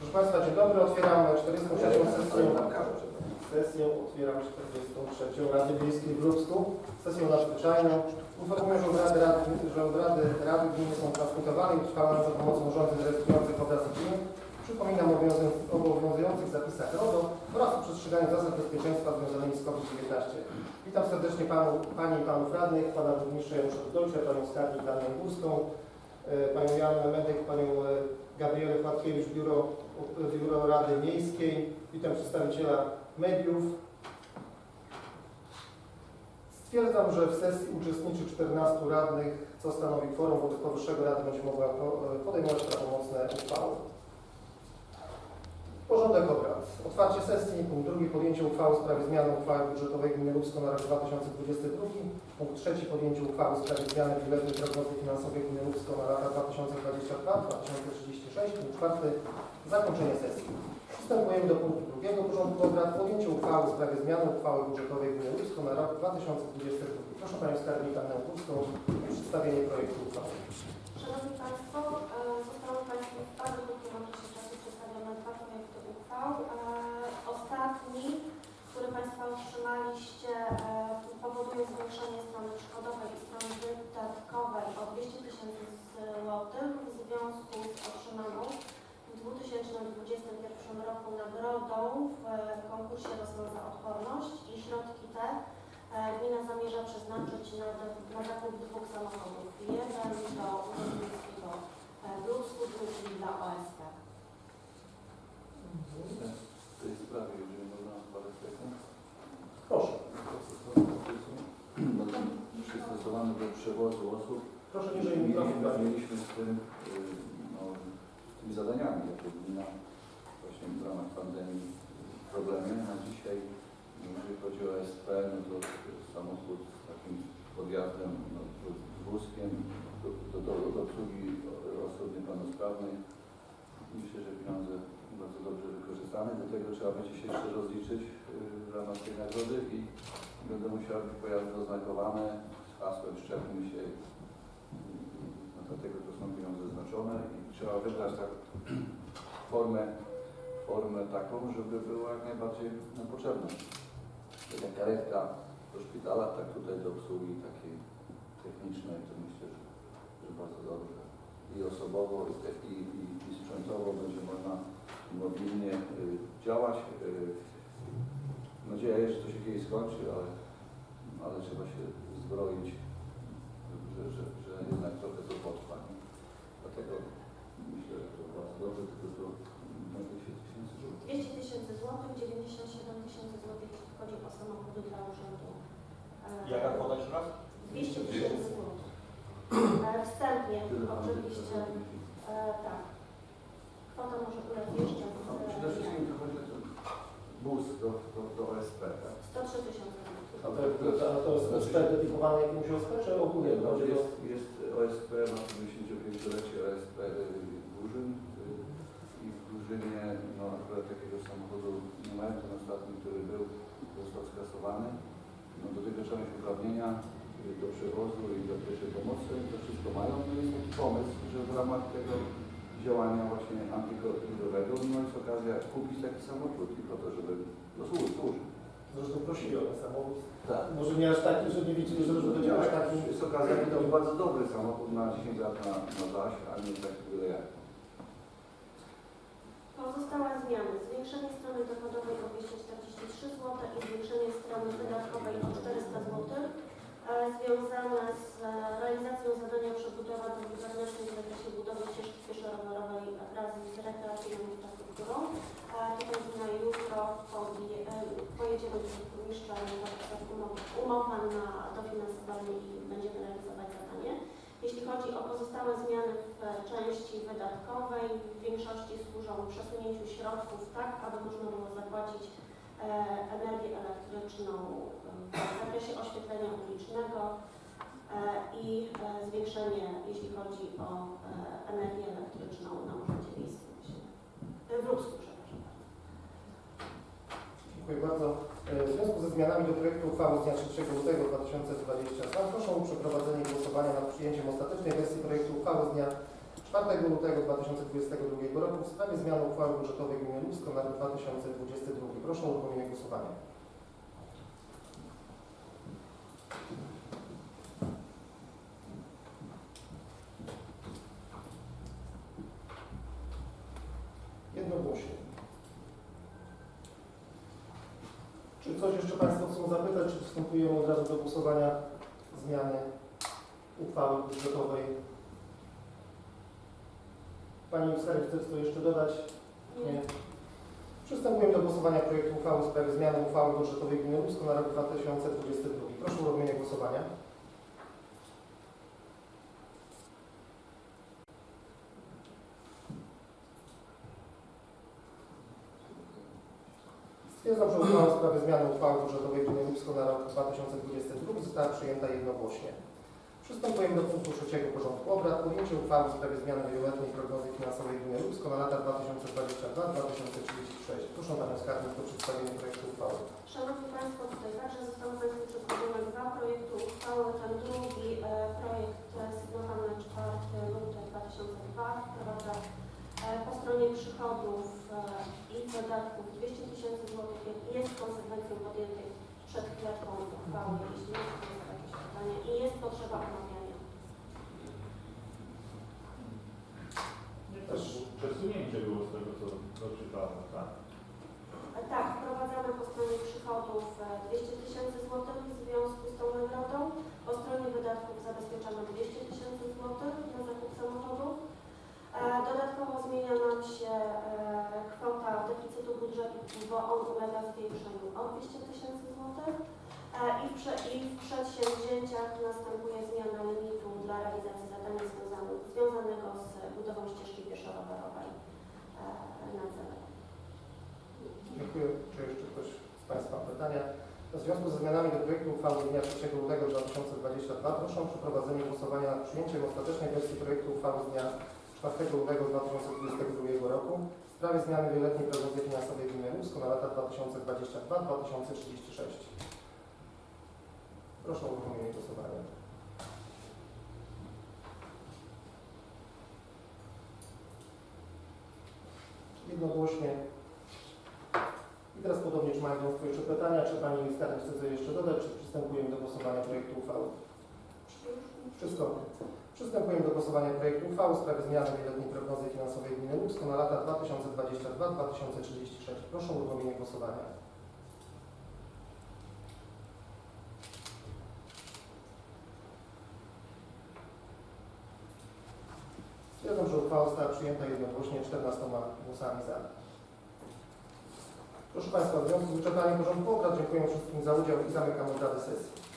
Proszę Państwa, dzień dobry. Otwieram 43. sesję, sesję otwieram 43. Rady Miejskiej w Lubsku. Sesję nadzwyczajną. Informuję, że obrady Rady, że obrady Rady Gminy są transmitowane i trwałe za pomocą urządzeń rejestrujących obraz gminy. Przypominam o obowiązujących, zapisach RODO oraz o przestrzeganiu zasad bezpieczeństwa związanymi z COVID-19. Witam serdecznie panu, Panie i Panów Radnych, Pana Burmistrza Janusza Dojcia, Panią Skarbnik Danię Górską, e, Panią Joannę Medek, Panią Płatkiewicz, Biuro, Biuro Rady Miejskiej. Witam przedstawiciela mediów. Stwierdzam, że w sesji uczestniczy 14 radnych, co stanowi kworum. Wobec powyższego Rada będzie mogła po- podejmować prawomocne uchwały. Porządek obrad. Otwarcie sesji. Punkt drugi. Podjęcie uchwały w sprawie zmiany uchwały budżetowej Gminy Lubsko na rok 2022. Punkt trzeci. Podjęcie uchwały w sprawie zmiany biletu prognozy finansowej Gminy Lubsko na lata 2022-2036. Punkt czwarty. Zakończenie sesji. Przystępujemy do punktu drugiego porządku obrad. Podjęcie uchwały w sprawie zmiany uchwały budżetowej Gminy Lubsko na rok 2022. Proszę Panią Skarbnik Annę Górską o przedstawienie projektu uchwały. Szanowni Państwo, e, zostały Państwu w bardzo krótkim okresie czasu przedstawione dwa projekty uchwał. E, Ostatni, który Państwo otrzymaliście, e, powoduje zwiększenie strony przychodowej i strony wydatkowej o 200 tysięcy złotych w związku z otrzymaną w 2021 roku nagrodą w e, konkursie Rosną za Odporność i środki te e, gmina zamierza przeznaczyć na, na zakup dwóch samochodów. Jeden do e, w Ludzku, drugi dla OSP. W tej sprawie, jeżeli można parę sekund. Proszę. Przystosowany do przewozu osób. Proszę niżej mikrofon. Mieliśmy, mieliśmy z tym, y, no, tymi zadaniami jako gmina właśnie w ramach pandemii problemy. Na dzisiaj, jeżeli chodzi o SP, no to samochód z takim podjazdem, no, wózkiem do, do, do, do obsługi osób niepełnosprawnej. Myślę, że pieniądze bardzo dobrze wykorzystane. Do tego trzeba będzie się jeszcze rozliczyć y, w ramach tej nagrody i będą musiały być pojazdy oznakowane z hasłem szczepmy się. No dlatego to są i trzeba wybrać tak formę, formę taką, żeby była jak najbardziej no, potrzebna. Tak jak karetka do szpitala, tak tutaj do obsługi takiej technicznej, to myślę, że, że bardzo dobrze. I osobowo, i, i, i, sprzętowo będzie można mobilnie y, działać. Y, nadzieja jest, że to się kiedyś skończy, ale, ale trzeba się zbroić, że, że, że jednak trochę to potrwa. Nie? Dlatego myślę, że to bardzo dobrze, tylko to na 200 tysięcy złotych. 200 tysięcy złotych, 97 tysięcy złotych, jeśli chodzi o samochody dla urzędu. E, Jaka kwota jeszcze raz? 200 tysięcy złotych. E, Wstępnie, oczywiście, e, tak. Kwota może ulec jeszcze. No, przede wszystkim to chodzi o ten bus do, do, do OSP, tak? 103 tysiące złotych. A to, a to jest OSP dedykowane jakimś OSP, czy ogólnie? No, jest, jest OSP, ma 75-lecie OSP Górzyn y, i w Górzynie no, akurat takiego samochodu nie mają. Ten ostatni, który był, został skasowany. No, do tego trzeba mieć uprawnienia y, do przewozu i do pierwszej pomocy. To wszystko mają. No jest taki pomysł, że w ramach tego działania właśnie antykovidowego no jest okazja kupić taki samochód i po to, żeby. Zresztą prosili o ten samochód. Tak. Może nie aż taki, że nie widzieli, że żeby będzie aż taki. Jest okazja, to jest bardzo dobry samochód na 10 lat na, na zaś, a nie taki byle jak. Pozostałe zmiany. Zwiększenie strony dochodowej o 243 zł i zwiększenie strony wydatkowej o 400 zł. Związane z e, realizacją zadania przebudowa drogi wewnętrznej w zakresie budowy ścieżki pieszo-rowerowej wraz z rekreacyjną infrastrukturą. Tutaj gmina jutro podje- do burmistrza na podstawie umowa na dofinansowanie i będziemy realizować zadanie. Jeśli chodzi o pozostałe zmiany w e, części wydatkowej, w większości służą przesunięciu środków tak, aby można było zapłacić e, energię elektryczną e, w zakresie oświetlenia ulicznego e, i e, zwiększenie, jeśli chodzi o e, energię elektryczną na Urzędzie Miejskim w. Dziękuję bardzo. E, W związku ze zmianami do projektu uchwały z dnia 3 lutego 2022 proszę o przeprowadzenie głosowania nad przyjęciem ostatecznej wersji projektu uchwały z dnia 4 lutego 2022 roku w sprawie zmiany uchwały budżetowej gminy Lubsko na rok 2022. Proszę o uruchomienie głosowania. Jednogłośnie. Czy coś jeszcze Państwo chcą zapytać, czy przystępujemy od razu do głosowania zmiany uchwały budżetowej? Pani Skarbnik chce coś jeszcze dodać? Nie. Przystępujemy do głosowania projektu uchwały w sprawie zmiany uchwały budżetowej gminy Lubsko na rok 2022. Proszę o uruchomienie głosowania. Stwierdza przełożona w mhm. sprawie zmiany uchwały budżetowej Województwa na rok 2022 została przyjęta jednogłośnie. Przystępujemy do punktu trzeciego porządku obrad. Podjęcie uchwały w sprawie zmiany wieloletniej prognozy finansowej Gminy Lubsko na lata 2022-2036. Proszę Panią Skarbnik o przedstawienie projektu uchwały. Szanowni Państwo, tutaj także zostały Państwu przedstawione dwa projekty uchwały. Ten drugi e, projekt e, sygnowany 4 lutego 2002 wprowadza e, po stronie przychodów i wydatków 200 000 doit prendre on ulega zwiększeniu o 200 tysięcy złotych. E, I w, I w przedsięwzięciach następuje zmiana limitu dla realizacji zadania związanego, z budową ścieżki pieszo-rowerowej e, na cele. Dziękuję. Czy jeszcze ktoś z Państwa ma pytania? W związku ze zmianami do projektu uchwały z dnia 3 lutego 2022 proszę o przeprowadzenie głosowania nad przyjęciem ostatecznej wersji projektu uchwały z dnia 4 lutego 2022 roku w sprawie zmiany wieloletniej prognozy finansowej gminy Lubsko na lata 2022-2036. Proszę o uruchomienie głosowania. Jednogłośnie i teraz podobnie, czy mają Państwo jeszcze pytania, czy Pani Skarbnik chce coś jeszcze dodać, czy przystępujemy do głosowania projektu uchwały? Wszystko. Przystępujemy do głosowania projektu uchwały w sprawie zmiany wieloletniej prognozy finansowej gminy Lubsko na lata 2022-2036. Proszę o uruchomienie głosowania. Stwierdzam, że uchwała została przyjęta jednogłośnie 14 głosami za. Proszę Państwa, w związku z wyczerpaniem porządku obrad dziękuję wszystkim za udział i zamykam obrady sesji.